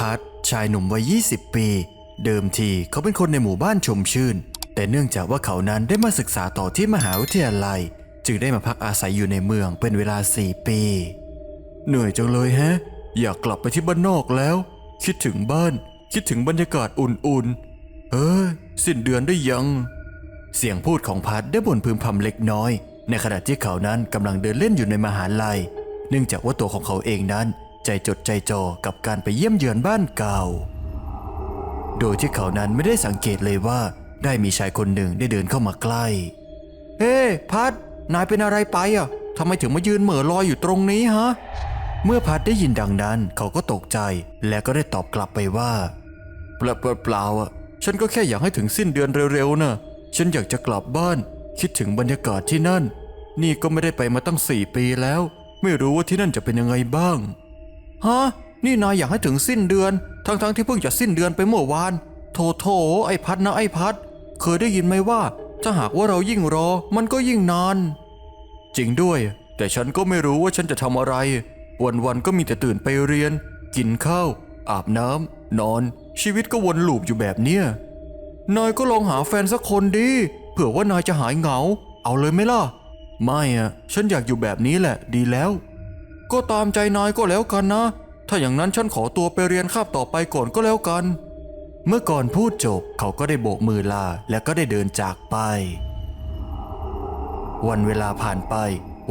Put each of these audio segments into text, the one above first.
พัฒชายหนุ่มวัย 20 ปี เดิมทีเขาเป็นคนในหมู่บ้านชมชื่น แต่เนื่องจากว่าเขานั้นได้มาศึกษาต่อที่มหาวิทยาลัย จึงได้มาพักอาศัยอยู่ในเมืองเป็นเวลา 4 ปี เหนื่อยจังเลยแฮะ อยากกลับไปที่บ้านนอกแล้ว คิดถึงบ้าน คิดถึงบรรยากาศอุ่นๆ เอ้ยสิ้นเดือนได้ยัง เสียงพูดของพัดได้บ่นพึมพำเล็กน้อย ในขณะที่เขานั้นกำลังเดินเล่นอยู่ในมหาลัย เนื่องจากว่าตัวของเขาเองนั้น ใจจดใจจ่อกับการไปเยี่ยมเยือนบ้านเก่า โดยที่เขานั้นไม่ได้สังเกตเลยว่า ได้มีชายคนหนึ่งได้เดินเข้ามาใกล้ เฮ้พัด นายเป็นอะไรไปอะทำไมถึงมายืนเหม่อลอยอยู่ตรงนี้ฮะ เมื่อพัดได้ยินดังนั้น เขาก็ตกใจและก็ได้ตอบกลับไปว่าเปล่าเปล่าเปล่าอะ ฉันก็แค่อยากให้ถึงสิ้นเดือนเร็วๆนะฉันอยากจะกลับบ้าน คิดถึงบรรยากาศที่นั่น นี่ก็ไม่ได้ไปมาตั้งสี่ปีแล้ว ไม่รู้ว่าที่นั่นจะเป็นยังไงบ้าง ฮะ นี่นายอยากให้ถึงสิ้นเดือน ทั้งๆที่เพิ่งจะสิ้นเดือนไปเมื่อวาน โถโถ ไอ้พัดนะไอ้พัด เคยได้ยินไหมว่า ถ้าหากว่าเรายิ่งรอ มันก็ยิ่งนาน จริงด้วย แต่ฉันก็ไม่รู้ว่าฉันจะทำอะไร วันๆก็มีแต่ตื่นไปเรียน กินข้าว อาบน้ำนอน ชีวิตก็วนลูปอยู่แบบเนี้ยนายก็ลองหาแฟนสักคนดีเผื่อว่านายจะหายเหงา เอาเลยไหมล่ะ ไม่อะฉันอยากอยู่แบบนี้แหละ ดีแล้ว ก็ตามใจนายก็แล้วกันนะ ถ้าอย่างนั้นฉันขอตัวไปเรียนคาบต่อไปก่อนก็แล้วกัน เมื่อก่อนพูดจบเขาก็ได้โบกมือลาและก็ได้เดินจากไป วันเวลาผ่านไป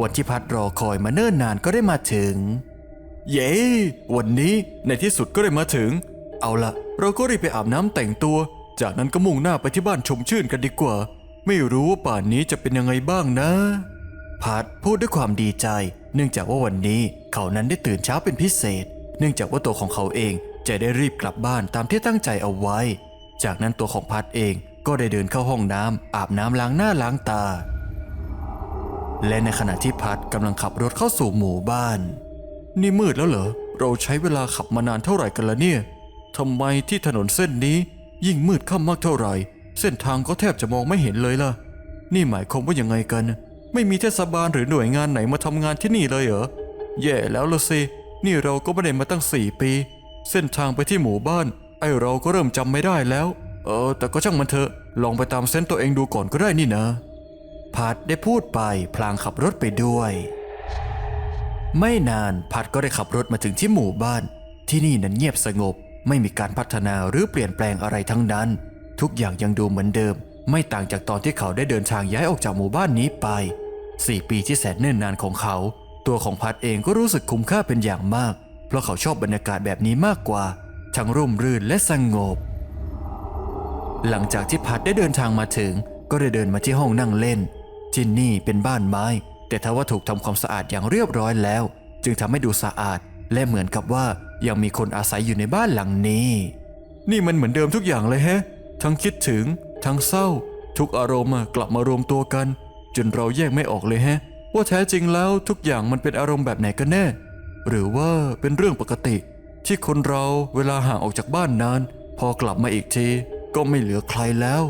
วันที่พัดรอคอยมาเนิ่นนานก็ได้มาถึง เย้วันนี้ในที่สุดก็ได้มาถึง เอาละเราก็รีบไปอาบน้ำแต่งตัว จากนั้นก็มุ่งหน้าไปที่บ้านชมชื่นกันดีกว่า ไม่รู้ว่าป่านนี้จะเป็นยังไงบ้างนะ พัดพูดด้วยความดีใจ เนื่องจากว่าวันนี้เขานั้นได้ตื่นเช้าเป็นพิเศษ เนื่องจากว่าตัวของเขาเองจะได้รีบกลับบ้านตามที่ตั้งใจเอาไว้ จากนั้นตัวของพัดเองก็ได้เดินเข้าห้องน้ำอาบน้ำล้างหน้าล้างตา และในขณะที่พัดกำลังขับรถเข้าสู่หมู่บ้าน นี่มืดแล้วเหรอ เราใช้เวลาขับมานานเท่าไหร่กันละเนี่ยทำไมที่ถนนเส้นนี้ ยิ่งมืดค่ำมากเท่าไหร่ เส้นทางก็แทบจะมองไม่เห็นเลยล่ะ นี่หมายความว่ายังไงกัน ไม่มีเทศบาลหรือหน่วยงานไหนมาทำงานที่นี่เลยเหรอ แย่แล้วละสิ นี่เราก็ไม่ได้มาตั้งสี่ปี เส้นทางไปที่หมู่บ้าน ไอเราก็เริ่มจำไม่ได้แล้ว เออ แต่ก็ช่างมันเถอะ ลองไปตามเส้นตัวเองดูก่อนก็ได้นี่นะ พัดได้พูดไปพลางขับรถไปด้วย ไม่นานพัดก็ได้ขับรถมาถึงที่หมู่บ้าน ที่นี่นั้นเงียบสงบ ไม่มีการพัฒนาหรือเปลี่ยนแปลงอะไรทั้งนั้น ทุกอย่างยังดูเหมือนเดิม ไม่ต่างจากตอนที่เขาได้เดินทางย้ายออกจากหมู่บ้านนี้ไป สี่ปีที่แสนเนิ่นนานของเขา ตัวของพัดเองก็รู้สึกคุ้มค่าเป็นอย่างมาก เพราะเขาชอบบรรยากาศแบบนี้มากกว่า ทั้งร่มรื่นและสงบ หลังจากที่พัดได้เดินทางมาถึง ก็ได้เดินมาที่ห้องนั่งเล่น ที่นี่เป็นบ้านไม้ แต่ทว่าถูกทำความสะอาดอย่างเรียบร้อยแล้ว จึงทำให้ดูสะอาด และเหมือนกับว่ายังมีคนอาศัยอยู่ในบ้านหลังนี้ นี่มันเหมือนเดิมทุกอย่างเลยแฮะ ทั้งคิดถึง ทั้งเศร้า ทุกอารมณ์กลับมารวมตัวกัน จนเราแยกไม่ออกเลยแฮะ ว่าแท้จริงแล้วทุกอย่างมันเป็นอารมณ์แบบไหนกันแน่ หรือว่าเป็นเรื่องปกติ ที่คนเราเวลาห่างออกจากบ้านนาน พอกลับมาอีกที ก็ไม่เหลือใครแล้ว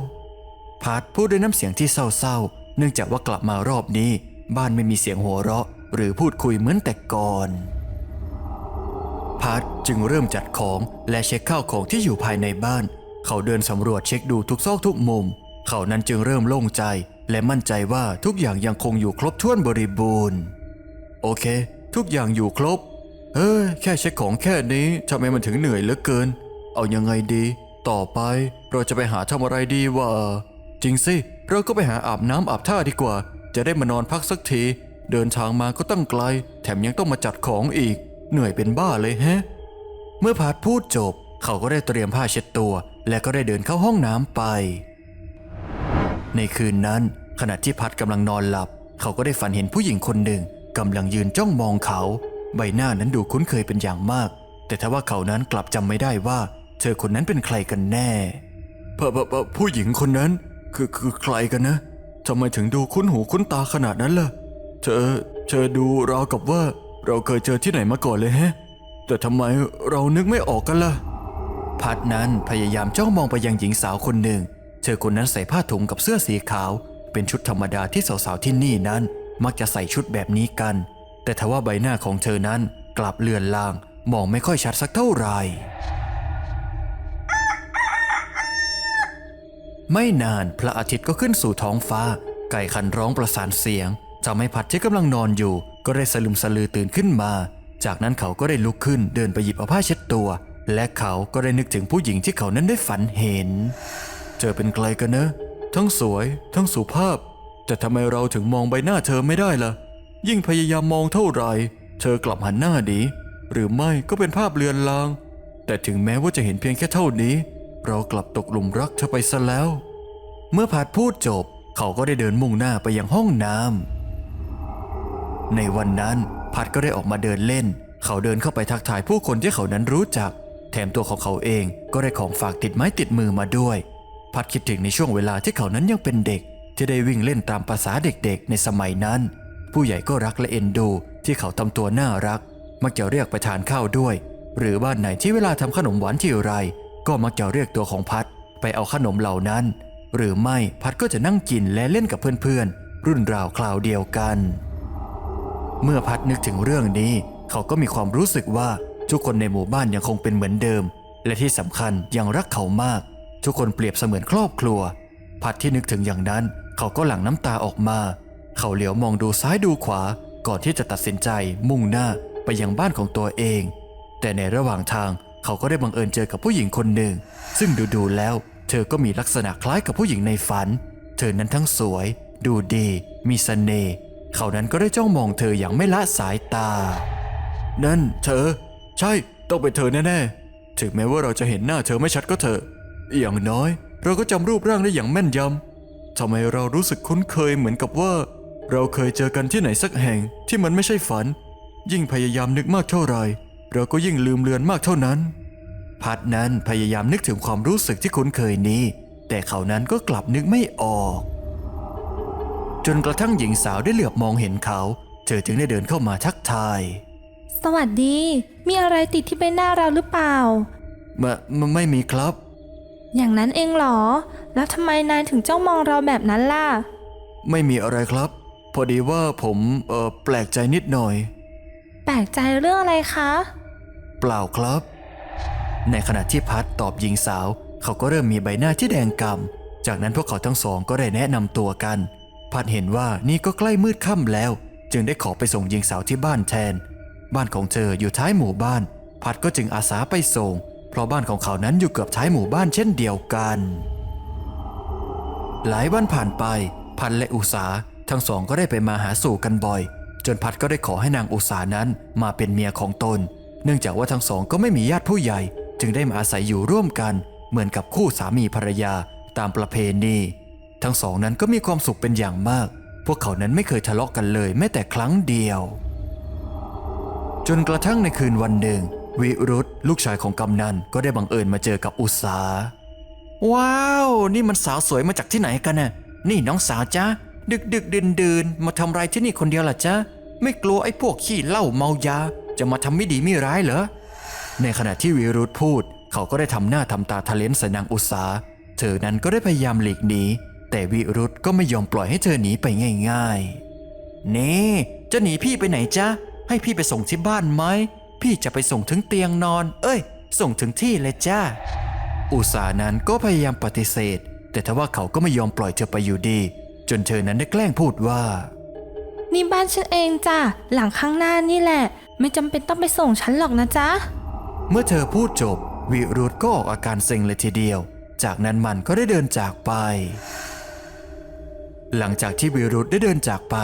พัดพูดด้วยน้ำเสียงที่เศร้าๆ เนื่องจากว่ากลับมารอบนี้ บ้านไม่มีเสียงหัวเราะ หรือพูดคุยเหมือนแต่ก่อนพัดจึงเริ่มจัดของและเช็คข้าวของที่อยู่ภายในบ้าน เขาเดินสำรวจเช็คดูทุกซอกทุกมุม เขานั้นจึงเริ่มโล่งใจ และมั่นใจว่าทุกอย่างยังคงอยู่ครบถ้วนบริบูรณ์ โอเค ทุกอย่างอยู่ครบ เฮ้ยแค่เช็คของแค่นี้ทำไมมันถึงเหนื่อยเหลือเกิน เอายังไงดี ต่อไปเราจะไปหาทำอะไรดีวะจริงสิเราก็ไปหาอาบน้ำอาบท่าดีกว่า จะได้มานอนพักสักที เดินทางมาก็ตั้งไกล แถมยังต้องมาจัดของอีก เหนื่อยเป็นบ้าเลยแฮะ เมื่อพัดพูดจบ เขาก็ได้เตรียมผ้าเช็ดตัว และก็ได้เดินเข้าห้องน้ำไป ในคืนนั้น ขณะที่พัดกำลังนอนหลับ เขาก็ได้ฝันเห็นผู้หญิงคนหนึ่งกำลังยืนจ้องมองเขา ใบหน้านั้นดูคุ้นเคยเป็นอย่างมาก แต่ทว่าเขานั้นกลับจำไม่ได้ว่า เธอคนนั้นเป็นใครกันแน่พะพะพะผู้หญิงคนนั้น คือคือใครกันนะทำไมถึงดูคุ้นหูคุ้นตาขนาดนั้นล่ะ เธอเธอดูราวกับว่าเราเคยเจอที่ไหนมาก่อนเลยแฮะ แต่ทำไมเรานึกไม่ออกกันล่ะ พัดนั้นพยายามจ้องมองไปยังหญิงสาวคนหนึ่ง เธอคนนั้นใส่ผ้าถุงกับเสื้อสีขาว เป็นชุดธรรมดาที่สาวๆที่นี่นั้น มักจะใส่ชุดแบบนี้กัน แต่ทว่าใบหน้าของเธอนั้นกลับเลือนลาง มองไม่ค่อยชัดสักเท่าไหร่ไม่นานพระอาทิตย์ก็ขึ้นสู่ท้องฟ้า ไก่คันร้องประสานเสียงทาใม่พัดที่กำลังนอนอยู่ ก็ได้สลืมสลือตื่นขึ้นมา จากนั้นเขาก็ได้ลุกขึ้นเดินไปหยิบเอาผ้าเช็ดตัว และเขาก็ได้นึกถึงผู้หญิงที่เขานั้นได้ฝันเห็น เธอเป็นใครกันนะ ทั้งสวย ทั้งสุภาพ แต่ทำไมเราถึงมองใบหน้าเธอไม่ได้ล่ะ ยิ่งพยายามมองเท่าไหร่ เธอกลับหันหน้าหนีหรือไม่ก็เป็นภาพเลือนลาง แต่ถึงแม้ว่าจะเห็นเพียงแค่เท่านี้ เรากลับตกหลุมรักเธอไปซะแล้ว เมื่อพัดพูดจบ เขาก็ได้เดินมุ่งหน้าไปยังห้องน้ำในวันนั้นพัดก็ได้ออกมาเดินเล่น เขาเดินเข้าไปทักทายผู้คนที่เขานั้นรู้จัก แถมตัวของเขาเองก็ได้ของฝากติดไม้ติดมือมาด้วย พัดคิดถึงในช่วงเวลาที่เขานั้นยังเป็นเด็ก ที่ได้วิ่งเล่นตามภาษาเด็กๆ ในสมัยนั้น ผู้ใหญ่ก็รักและเอ็นดู ที่เขาทำตัวน่ารัก มักจะเรียกไปทานข้าวด้วย หรือบ้านไหนที่เวลาทำขนมหวานที่ไร ก็มักจะเรียกตัวของพัดไปเอาขนมเหล่านั้น หรือไม่พัดก็จะนั่งกินและเล่นกับเพื่อนๆ รุ่นราวคราวเดียวกัน เมื่อพัดนึกถึงเรื่องนี้ เขาก็มีความรู้สึกว่าทุกคนในหมู่บ้านยังคงเป็นเหมือนเดิม และที่สำคัญยังรักเขามาก ทุกคนเปรียบเสมือนครอบครัว พัดที่นึกถึงอย่างนั้น เขาก็หลั่งน้ำตาออกมา เขาเหลียวมองดูซ้ายดูขวา ก่อนที่จะตัดสินใจ มุ่งหน้าไปยังบ้านของตัวเอง แต่ในระหว่างทางเขาก็ได้บังเอิญเจอกับผู้หญิงคนหนึ่ง ซึ่งดูๆแล้ว เธอก็มีลักษณะคล้ายกับผู้หญิงในฝัน เธอนั้นทั้งสวย ดูดี มีเสน่ห์เขานั้นก็ได้จ้องมองเธออย่างไม่ละสายตา นั่น เธอ ใช่ ต้องเป็นเธอแน่ๆถึงแม้ว่าเราจะเห็นหน้าเธอไม่ชัดก็เถอะ อย่างน้อย เราก็จำรูปร่างได้อย่างแม่นยำทำไมเรารู้สึกคุ้นเคยเหมือนกับว่า เราเคยเจอกันที่ไหนสักแห่งที่มันไม่ใช่ฝัน ยิ่งพยายามนึกมากเท่าไหร่เราก็ยิ่งลืมเลือนมากเท่านั้น พัดนั้นพยายามนึกถึงความรู้สึกที่คุ้นเคยนี้ แต่เขานั้นก็กลับนึกไม่ออก จนกระทั่งหญิงสาวได้เหลือบมองเห็นเขา เธอจึงได้เดินเข้ามาทักทาย สวัสดี มีอะไรติดที่ใบหน้าเราหรือเปล่า ไม่ไม่ไม่มีครับ อย่างนั้นเองเหรอ แล้วทำไมนายถึงจ้องมองเราแบบนั้นล่ะ ไม่มีอะไรครับ พอดีว่าผมเออแปลกใจนิดหน่อย แปลกใจเรื่องอะไรคะ เปล่าครับ ในขณะที่พัดตอบหญิงสาว เขาก็เริ่มมีใบหน้าที่แดงกำ่ำจากนั้นพวกเขาทั้งสองก็ได้แนะนำตัวกัน พัดเห็นว่านี่ก็ใกล้มืดค่ำแล้ว จึงได้ขอไปส่งหญิงสาวที่บ้านแทน บ้านของเธออยู่ท้ายหมู่บ้าน พัดก็จึงอาสาไปส่ง เพราะบ้านของเขานั้นอยู่เกือบท้ายหมู่บ้านเช่นเดียวกัน หลายวันผ่านไป พันและอุสาทั้งสองก็ได้ไปมาหาสู่กันบ่อย จนพัดก็ได้ขอให้นางอุสานั้นมาเป็นเมียของตน เนื่องจากว่าทั้งสองก็ไม่มีญาติผู้ใหญ่ จึงได้มาอาศัยอยู่ร่วมกัน เหมือนกับคู่สามีภรรยาตามประเพณี ทั้งสองนั้นก็มีความสุขเป็นอย่างมาก พวกเขานั้นไม่เคยทะเลาะกันเลยแม้แต่ครั้งเดียว จนกระทั่งในคืนวันหนึ่ง วิรุธลูกชายของกำนันก็ได้บังเอิญมาเจอกับอุสาว้าว นี่มันสาวสวยมาจากที่ไหนกันน่ะ นี่น้องสาวจ้าดึกดึกเดินเดินมาทำไรที่นี่คนเดียวล่ะจ้าไม่กลัวไอ้พวกขี้เหล้าเมายา จะมาทำไม่ดีไม่ร้ายเหรอ ในขณะที่วิรุธพูด เขาก็ได้ทำหน้าทำตาทะเลนใส่นางอุสาเธอนั้นก็ได้พยายามหลีกหนีแต่วิรุธก็ไม่ยอมปล่อยให้เธอหนีไปง่ายๆ นี่จะหนีพี่ไปไหนจ๊ะให้พี่ไปส่งที่บ้านไหม พี่จะไปส่งถึงเตียงนอน เอ้ย ส่งถึงที่เลยจ้า อุสานั้นก็พยายามปฏิเสธ แต่ทว่าเขาก็ไม่ยอมปล่อยเธอไปอยู่ดี จนเธอนั้นได้แกล้งพูดว่านี่บ้านฉันเองจ้ะหลังข้างหน้านี่แหละ ไม่จำเป็นต้องไปส่งฉันหรอกนะจ๊ะ เมื่อเธอพูดจบ วิรุธก็ออกอาการเซ็งเลยทีเดียว จากนั้นมันก็ได้เดินจากไป หลังจากที่วิรุธได้เดินจากไป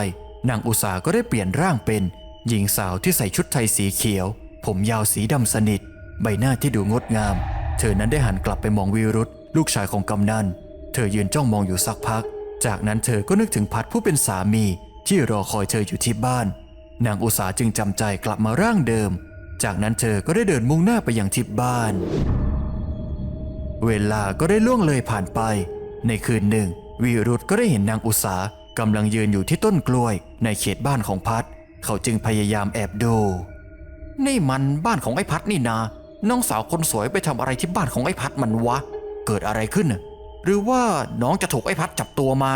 นางอุสาก็ได้เปลี่ยนร่างเป็น หญิงสาวที่ใส่ชุดไทยสีเขียว ผมยาวสีดำสนิท ใบหน้าที่ดูงดงาม เธอนั้นได้หันกลับไปมองวิรุธลูกชายของกำนัน เธอยืนจ้องมองอยู่สักพัก จากนั้นเธอก็นึกถึงพัดผู้เป็นสามี ที่รอคอยเธออยู่ที่บ้าน นางอุสาจึงจำใจกลับมาร่างเดิม จากนั้นเธอก็ได้เดินมุ่งหน้าไปยังที่บ้าน เวลาก็ได้ล่วงเลยผ่านไป ในคืนหนึ่งวีรุธก็ได้เห็นนางอุสากำลังยืนอยู่ที่ต้นกล้วยในเขตบ้านของพัด เขาจึงพยายามแอบดู นี่มันบ้านของไอ้พัดนี่นา น้องสาวคนสวยไปทำอะไรที่บ้านของไอ้พัดมันวะ เกิดอะไรขึ้น หรือว่าน้องจะถูกไอ้พัดจับตัวมา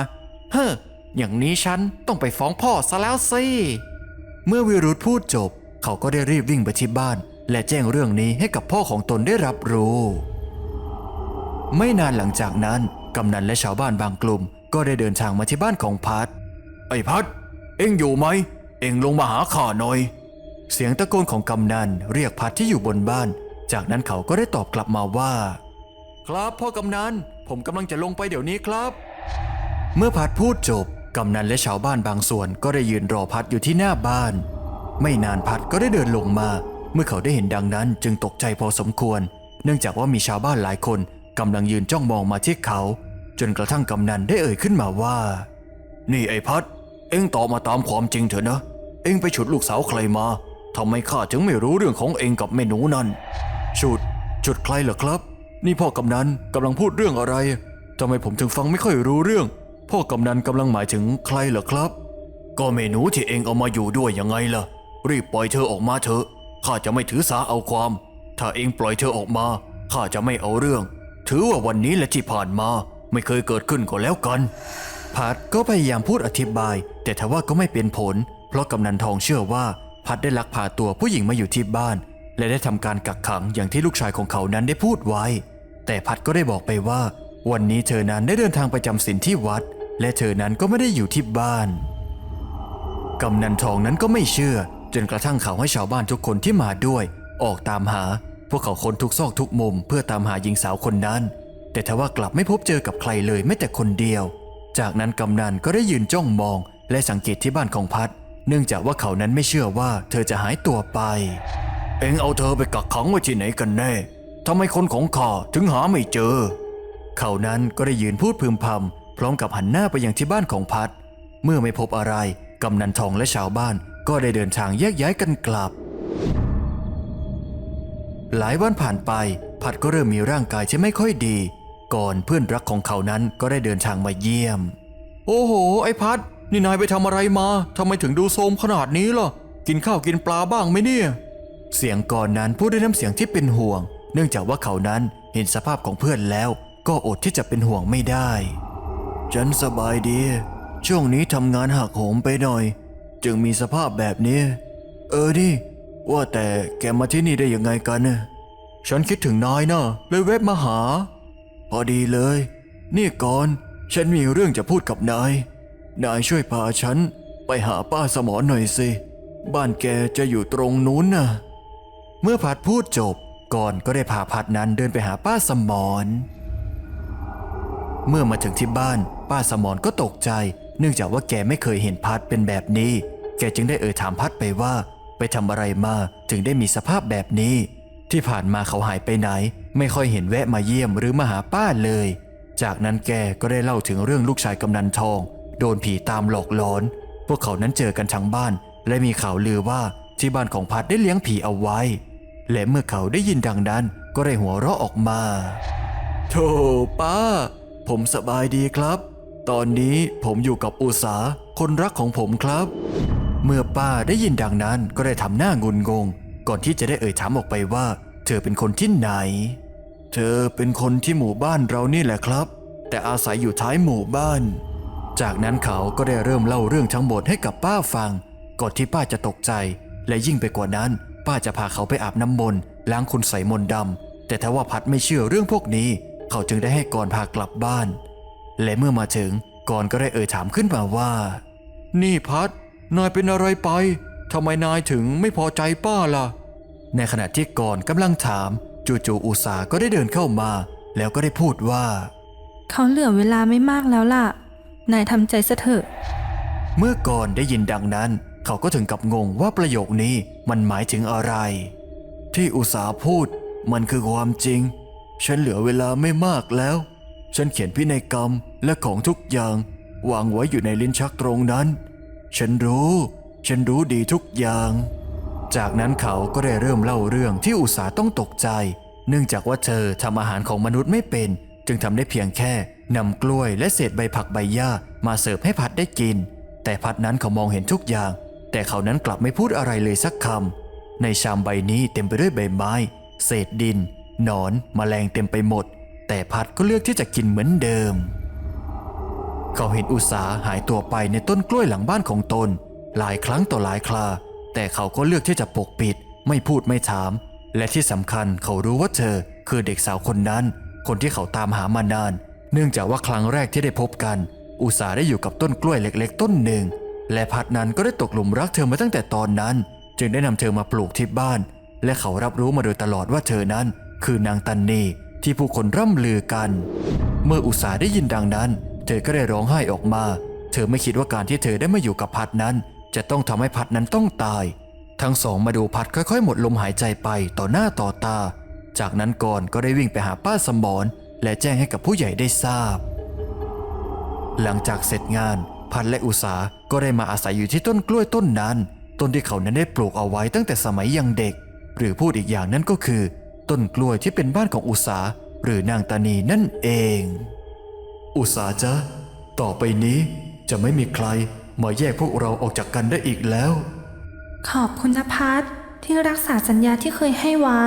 เฮ้อ อย่างนี้ฉันต้องไปฟ้องพ่อซะแล้วสิ เมื่อวิรุธพูดจบ เขาก็ได้รีบวิ่งไปที่บ้าน และแจ้งเรื่องนี้ให้กับพ่อของตนได้รับรู้ ไม่นานหลังจากนั้น กำนันและชาวบ้านบางกลุ่ม ก็ได้เดินทางมาที่บ้านของพัด ไอ้พัด เอ็งอยู่ไหม เอ็งลงมาหาข้าหน่อย เสียงตะโกนของกำนันเรียกพัดที่อยู่บนบ้าน จากนั้นเขาก็ได้ตอบกลับมาว่า ครับพ่อกำนันผมกำลังจะลงไปเดี๋ยวนี้ครับ เมื่อพัดพูดจบกำนันและชาวบ้านบางส่วนก็ได้ยืนรอพัดอยู่ที่หน้าบ้าน ไม่นานพัดก็ได้เดินลงมา เมื่อเขาได้เห็นดังนั้นจึงตกใจพอสมควร เนื่องจากว่ามีชาวบ้านหลายคนกำลังยืนจ้องมองมาที่เขา จนกระทั่งกำนันได้เอ่ยขึ้นมาว่า นี่ไอ้พัด เอ็งตอบมาตามความจริงเถอะนะ เอ็งไปฉุดลูกสาวใครมา ทำไมข้าจึงไม่รู้เรื่องของเองกับแม่หนูนั่นฉุดฉุดใครเหรอครับ นี่พ่อกำนันกำลังพูดเรื่องอะไร ทำไมผมถึงฟังไม่ค่อยรู้เรื่อง พ่อกำนันกำลังหมายถึงใครเหรอครับ ก็เมหนูที่เองเอามาอยู่ด้วยยังไงล่ะ รีบปล่อยเธอออกมาเถอะ ข้าจะไม่ถือสาเอาความ ถ้าเองปล่อยเธอออกมา ข้าจะไม่เอาเรื่อง ถือว่าวันนี้และที่ผ่านมาไม่เคยเกิดขึ้นก็แล้วกันพัดก็พยายามพูดอธิบาย แต่ทว่าก็ไม่เป็นผล เพราะกำนันทองเชื่อว่า พัดได้ลักพาตัวผู้หญิงมาอยู่ที่บ้าน และได้ทำการกักขังอย่างที่ลูกชายของเขานั้นได้พูดไว้ แต่พัดก็ได้บอกไปว่า วันนี้เธอนั้นได้เดินทางไปจำศีลที่วัด และเธอนั้นก็ไม่ได้อยู่ที่บ้านกำนันทองนั้นก็ไม่เชื่อ จนกระทั่งเขาให้ชาวบ้านทุกคนที่มาด้วย ออกตามหา พวกเขาค้นทุกซอกทุกมุม เพื่อตามหาหญิงสาวคนนั้น แต่ทว่ากลับไม่พบเจอกับใครเลยแม้แต่คนเดียว จากนั้นกำนันก็ได้ยืนจ้องมอง และสังเกตที่บ้านของพัด เนื่องจากว่าเขานั้นไม่เชื่อว่าเธอจะหายตัวไป เอ็งเอาเธอไปกักขังไว้ที่ไหนกันแน่ทำไมคนของข้าถึงหาไม่เจอ เขานั้นก็ได้ยืนพูดพึมพำพร้อมกับหันหน้าไปยังที่บ้านของพัด เมื่อไม่พบอะไรกำนันทองและชาวบ้านก็ได้เดินทางแยกย้ายกันกลับ หลายวันผ่านไปพัดก็เริ่มมีร่างกายที่ไม่ค่อยดี ก่อนเพื่อนรักของเขานั้นก็ได้เดินทางมาเยี่ยม โอ้โห ไอ้พัด นี่นายไปทำอะไรมาทำไมถึงดูโทรมขนาดนี้ล่ะ กินข้าวกินปลาบ้างไหมเนี่ย เสียงก่อนนั้นพูดด้วยน้ำเสียงที่เป็นห่วง เนื่องจากว่าเขานั้นเห็นสภาพของเพื่อนแล้ว ก็อดที่จะเป็นห่วงไม่ได้ ฉันสบายดี ช่วงนี้ทำงานหักโหมไปหน่อย จึงมีสภาพแบบนี้ เออดิว่าแต่แกมาที่นี่ได้ยังไงกันน่ะฉันคิดถึงนายนะเลยแวะมาหา พอดีเลย นี่ก่อน ฉันมีเรื่องจะพูดกับนาย นายช่วยพาฉันไปหาป้าสมอนหน่อยสิ บ้านแกจะอยู่ตรงนู้นน่ะเมื่อพัดพูดจบก่อนก็ได้พาพัดนั้นเดินไปหาป้าสมอน เมื่อมาถึงที่บ้าน ป้าสมอนก็ตกใจ เนื่องจากว่าแกไม่เคยเห็นพัดเป็นแบบนี้ แกจึงได้เอ่ยถามพัดไปว่า ไปทำอะไรมาถึงได้มีสภาพแบบนี้ ที่ผ่านมาเขาหายไปไหน ไม่ค่อยเห็นแวะมาเยี่ยมหรือมาหาป้าเลย จากนั้นแกก็ได้เล่าถึงเรื่องลูกชายกำนันทอง โดนผีตามหลอกหลอน พวกเขานั้นเจอกันทั้งบ้าน และมีข่าวลือว่าที่บ้านของพัดได้เลี้ยงผีเอาไว้ และเมื่อเขาได้ยินดังนั้น ก็ได้หัวเราะออกมาโธ่ป้า ผมสบายดีครับ ตอนนี้ผมอยู่กับอุสาคนรักของผมครับ เมื่อป้าได้ยินดังนั้นก็ได้ทำหน้างุนงง ก่อนที่จะได้เอ่ยถามออกไปว่า เธอเป็นคนที่ไหน เธอเป็นคนที่หมู่บ้านเรานี่แหละครับ แต่อาศัยอยู่ท้ายหมู่บ้าน จากนั้นเขาก็ได้เริ่มเล่าเรื่องทั้งหมดให้กับป้าฟัง ก่อนที่ป้าจะตกใจ และยิ่งไปกว่านั้น ป้าจะพาเขาไปอาบน้ำมนต์ล้างคุณใส่มนต์ดำแต่ถ้าว่าพัดไม่เชื่อเรื่องพวกนี้ เขาจึงได้ให้กรพากลับบ้าน และเมื่อมาถึงกรก็ได้เอ่ยถามขึ้นมาว่า นี่พัดนายเป็นอะไรไปทำไมนายถึงไม่พอใจป้าล่ะ ในขณะที่กรกำลังถามจู่ๆอุสาก็ได้เดินเข้ามา แล้วก็ได้พูดว่า เขาเหลือเวลาไม่มากแล้วล่ะ นายทำใจซะเถอะ เมื่อก่อนได้ยินดังนั้น เขาก็ถึงกับงงว่าประโยคนี้มันหมายถึงอะไร ที่อุตสาพูดมันคือความจริง ฉันเหลือเวลาไม่มากแล้ว ฉันเขียนพินัยกรรมและของทุกอย่างวางไว้อยู่ในลิ้นชักตรงนั้น ฉันรู้ ฉันรู้ดีทุกอย่าง จากนั้นเขาก็ได้เริ่มเล่าเรื่องที่อุตสาต้องตกใจ เนื่องจากว่าเธอทำอาหารของมนุษย์ไม่เป็น จึงทำได้เพียงแค่ นำกล้วยและเศษใบผักใบหญ้ามาเสิร์ฟให้พัดได้กิน แต่พัดนั้นเขามองเห็นทุกอย่าง แต่เขานั้นกลับไม่พูดอะไรเลยสักคำในชามใบนี้เต็มไปด้วยใบไม้ เศษดิน หนอนแมลงเต็มไปหมด แต่พัดก็เลือกที่จะกินเหมือนเดิม เขาเห็นอุสาหายตัวไปในต้นกล้วยหลังบ้านของตน หลายครั้งต่อหลายครา แต่เขาก็เลือกที่จะปกปิด ไม่พูดไม่ถาม และที่สำคัญเขารู้ว่าเธอคือเด็กสาวคนนั้น คนที่เขาตามหามานาน เนื่องจากว่าครั้งแรกที่ได้พบกัน อุตสาได้อยู่กับต้นกล้วยเล็ก ๆ ต้นหนึ่ง และพัดนั้นก็ได้ตกหลุมรักเธอมาตั้งแต่ตอนนั้น จึงได้นำเธอมาปลูกที่บ้าน และเขารับรู้มาโดยตลอดว่าเธอนั้น คือนางตันนีที่ผู้คนร่ำลือกัน เมื่ออุตสาได้ยินดังนั้น เธอก็ได้ร้องไห้ออกมา เธอไม่คิดว่าการที่เธอได้มาอยู่กับพัดนั้น จะต้องทำให้พัดนั้นต้องตาย ทั้งสองมาดูพัดค่อยๆ หมดลมหายใจไปต่อหน้าต่อตา จากนั้นก่อนก็ได้วิ่งไปหาป้าสมร และแจ้งให้กับผู้ใหญ่ได้ทราบ หลังจากเสร็จงาน พัดและอุสาก็ได้มาอาศัยอยู่ที่ต้นกล้วยต้นนั้น ต้นที่เขานั้นได้ปลูกเอาไว้ตั้งแต่สมัยยังเด็ก หรือพูดอีกอย่างนั่นก็คือ ต้นกล้วยที่เป็นบ้านของอุสาหรือนางตานีนั่นเอง อุสาจ๊ะต่อไปนี้จะไม่มีใครมาแยกพวกเราออกจากกันได้อีกแล้ว ขอบคุณนะพัดที่รักษาสัญญาที่เคยให้ไว้